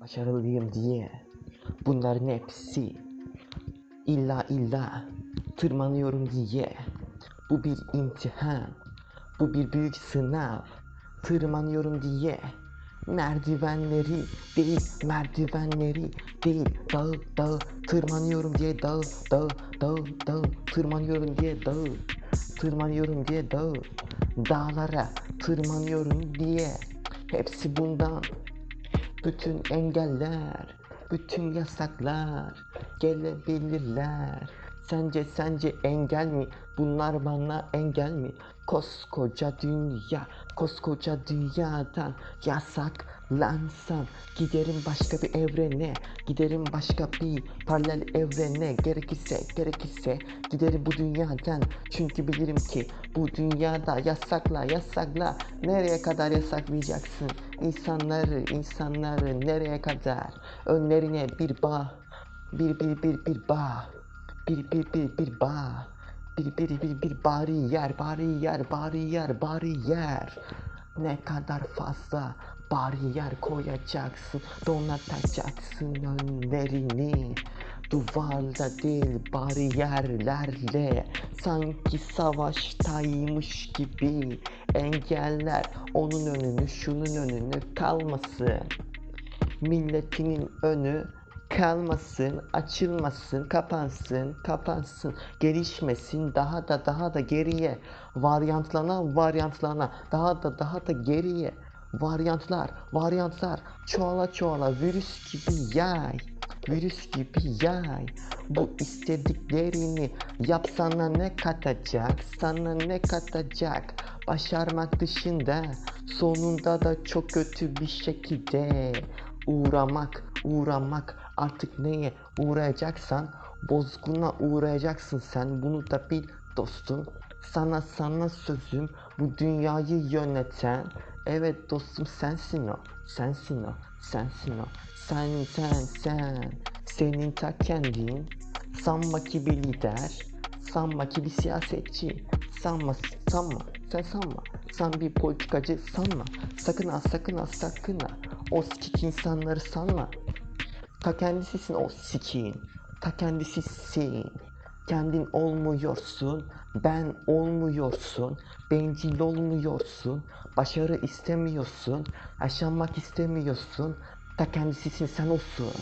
başarılıyım diye. Bunların hepsi illa illa tırmanıyorum diye. Bu bir imtihan bu bir büyük sınav. Tırmanıyorum diye. Merdivenleri değil merdivenleri değil dağı dağı tırmanıyorum diye dağı dağı dağı dağı tırmanıyorum diye dağı tırmanıyorum diye dağı dağlara tırmanıyorum diye. Hepsi bundan bütün engeller, bütün yasaklar gelebilirler. Sence sence engel mi? Bunlar bana engel mi? Koskoca dünya, koskoca dünyadan yasaklansam giderim başka bir evrene, giderim başka bir paralel evrene. Gerekirse, gerekirse giderim bu dünyadan. Çünkü bilirim ki bu dünyada yasakla, yasakla. Nereye kadar yasaklayacaksın? İnsanları, insanları nereye kadar? Önlerine bir bağ, bir bir bir bir bağ, bir bir bir bir bağ, bir bir bir bir bariyer, bariyer, bariyer, bariyer. Ne kadar fazla bariyer koyacaksın, donatacaksın önlerini. Duvarla değil bariyerlerle sanki savaştaymış gibi engeller onun önünü şunun önünü kalmasın milletinin önü kalmasın, açılmasın, kapansın, kapansın, gelişmesin, daha da daha da geriye, varyantlana, varyantlana, daha da daha da geriye, varyantlar, varyantlar, çoğala çoğala, virüs gibi yay, virüs gibi yay. Bu istediklerini yapsana ne katacak, sana ne katacak? Başarmak dışında sonunda da çok kötü bir şekilde uğramak, uğramak artık neye uğrayacaksan bozguna uğrayacaksın sen. Bunu da bil dostum. Sana sana sözüm bu dünyayı yöneten. Evet dostum sensin o. Sensin o. Sensin o. Sen sen sen. Senin ta kendin. Sanma ki bir lider. Sanma ki bir siyasetçi. Sanma sanma. Sen sanma. Sen bir politikacı sanma. Sakın ha sakın ha sakın ha. O sikik insanları sanma ta kendisisin o sikin. Ta kendisisin. Kendin olmuyorsun ben olmuyorsun bencil olmuyorsun başarı istemiyorsun yaşanmak istemiyorsun. Ta kendisisin sen olsun